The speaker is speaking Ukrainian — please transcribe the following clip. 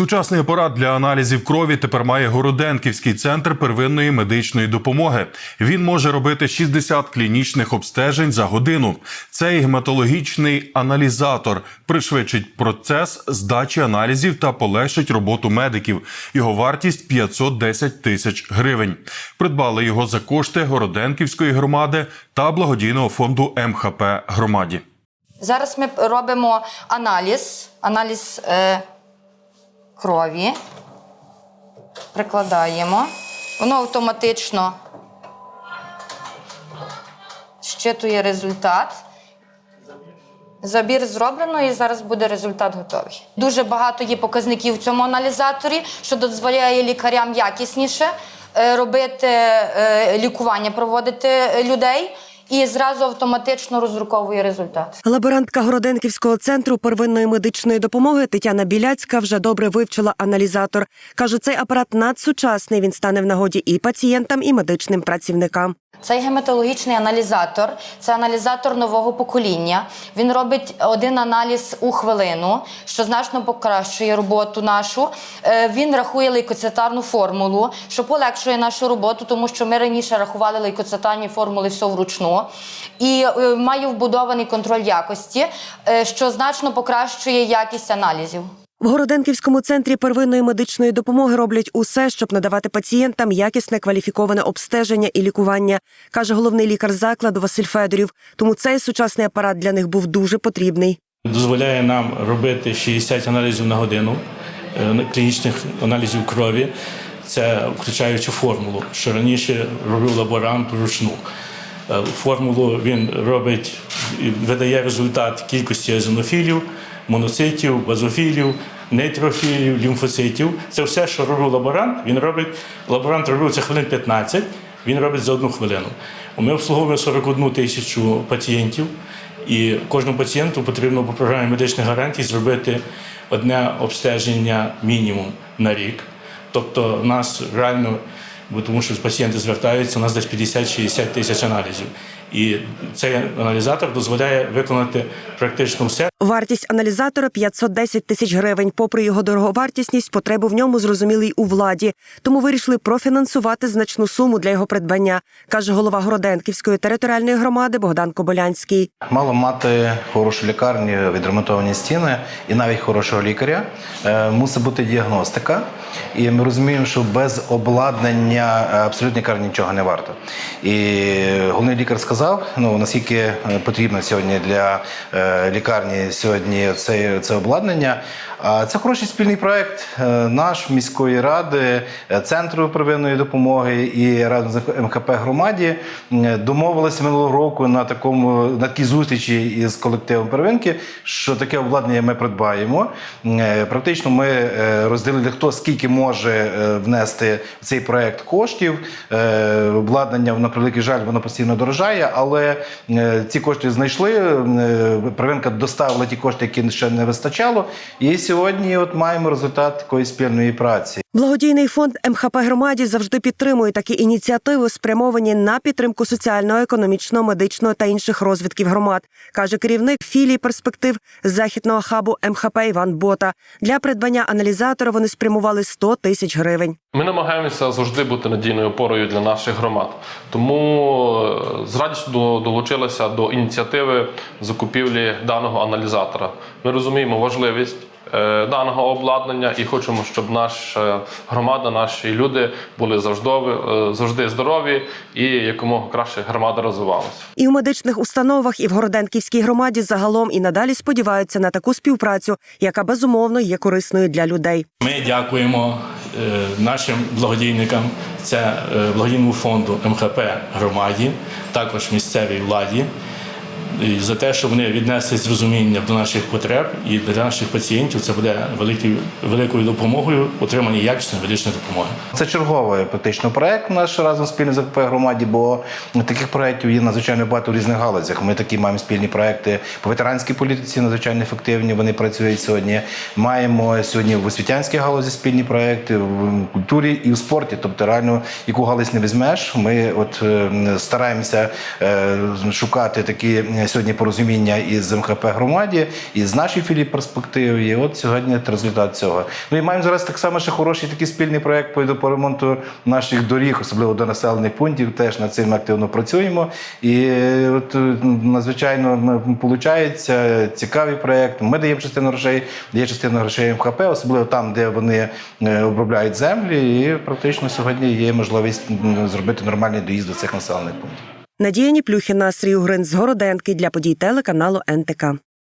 Сучасний апарат для аналізів крові тепер має Городенківський центр первинної медичної допомоги. Він може робити 60 клінічних обстежень за годину. Цей гематологічний аналізатор пришвидшить процес здачі аналізів та полегшить роботу медиків. Його вартість 510 тисяч гривень. Придбали його за кошти Городенківської громади та благодійного фонду МХП громаді. Зараз ми робимо аналіз, аналіз е, крові. Прикладаємо. Воно автоматично щитує результат. Забір зроблено і зараз буде результат готовий. Дуже багато є показників в цьому аналізаторі, що дозволяє лікарям якісніше е, робити е, лікування, проводити е, людей і зразу автоматично роздруковує результат. Лаборантка Городенківського центру первинної медичної допомоги Тетяна Біляцька вже добре вивчила аналізатор. Каже, цей апарат надсучасний. Він стане в нагоді і пацієнтам, і медичним працівникам. Цей гематологічний аналізатор це аналізатор нового покоління. Він робить один аналіз у хвилину, що значно покращує роботу нашу. Е, Він рахує лейкоцитарну формулу, що полегшує нашу роботу, тому що ми раніше рахували лейкоцитарні формули все вручну. І е, має вбудований контроль якості, е, що значно покращує якість аналізів. В Городенківському центрі первинної медичної допомоги роблять усе, щоб надавати пацієнтам якісне кваліфіковане обстеження і лікування, каже головний лікар закладу Василь Федорів. Тому цей сучасний апарат для них був дуже потрібний. Дозволяє нам робити 60 аналізів на годину, е, клінічних аналізів крові. Це включаючи формулу, що раніше робив лаборант вручну. Е, Формулу він робить видає результат кількості езонофілів, моноцитів, базофілів, нейтрофілів, лімфоцитів. Це все, що робив лаборант. Він робить лаборант робив це хвилин 15, він робить за одну хвилину. Ми обслуговуємо 41 тисячу пацієнтів. І кожному пацієнту потрібно по програмі медичних гарантій зробити одне обстеження мінімум на рік. Тобто, в нас реально, бо тому що пацієнти звертаються, у нас десь 50-60 тисяч аналізів. І цей аналізатор дозволяє виконати практично все. Вартість аналізатора 510 тисяч гривень. Попри його дороговартісність, потреби в ньому зрозуміли й у владі. Тому вирішили профінансувати значну суму для його придбання, каже голова Городенківської територіальної громади Богдан Кобилянський. Мало мати хорошу лікарню, відремонтовані стіни і навіть хорошого лікаря. Е, Мусить бути діагностика. І ми розуміємо, що без обладнання е, абсолютно лікар нічого не варто. І головний лікар сказав, ну наскільки е, потрібно сьогодні для е, лікарні сьогодні це, це обладнання. Це хороший спільний проект е, наш міської ради, центру первинної допомоги і разом з МХП громаді домовилися минулого року на такому на такій зустрічі із колективом первинки, що таке обладнання ми придбаємо. Практично ми розділили хто скільки може внести в цей проект коштів. Обладнання на превеликий жаль, воно постійно дорожає, але е, ці кошти знайшли. е, доставила ті кошти, які ще не вистачало. І сьогодні от маємо результат такої спільної праці. Благодійний фонд МХП громаді завжди підтримує такі ініціативи, спрямовані на підтримку соціального, економічного, медичного та інших розвитків громад, каже керівник філії перспектив західного хабу МХП Іван Бота. Для придбання аналізатора вони спрямували 100 тисяч гривень. Ми намагаємося завжди бути надійною опорою для наших громад. Тому е, з радістю до- долучилися до ініціативи закупівлі даного аналізатора. Ми розуміємо важливість даного обладнання і хочемо, щоб наша громада, наші люди були завжди, е, завжди здорові і якомога краще громада розвивалася. І в медичних установах, і в Городенківській громаді загалом і надалі сподіваються на таку співпрацю, яка безумовно є корисною для людей. Ми дякуємо е, нашим благодійникам, це е, благодійному фонду МХП громаді, також місцевій владі. І За те, що вони віднеслись з розумінням до наших потреб і для наших пацієнтів це буде великою, великою допомогою отримання якісної медичної допомоги. Це черговий практично проект наш разом спільно з громаді, бо таких проєктів є надзвичайно багато в різних галузях. Ми такі маємо спільні проекти по ветеранській політиці, надзвичайно ефективні. Вони працюють сьогодні. Маємо сьогодні в освітянській галузі спільні проекти, в культурі і в спорті. Тобто, реально, яку галузь не візьмеш, ми от е, стараємося е, шукати такі сьогодні порозуміння із МХП громаді, і з нашої філії перспективи. І от сьогодні результат цього. Ну і маємо зараз так само ще хороший такий спільний проект по, ремонту наших доріг, особливо до населених пунктів. Теж над цим активно працюємо. І е, от е, надзвичайно виходить цікавий проект. Ми даємо частину грошей, дає частину грошей МХП, особливо там, де вони е, обробляють землі, і практично сьогодні є можливість зробити нормальний доїзд до цих населених пунктів. Надія Ніплюхіна, Срій Угрин з Городенки для подій телеканалу НТК.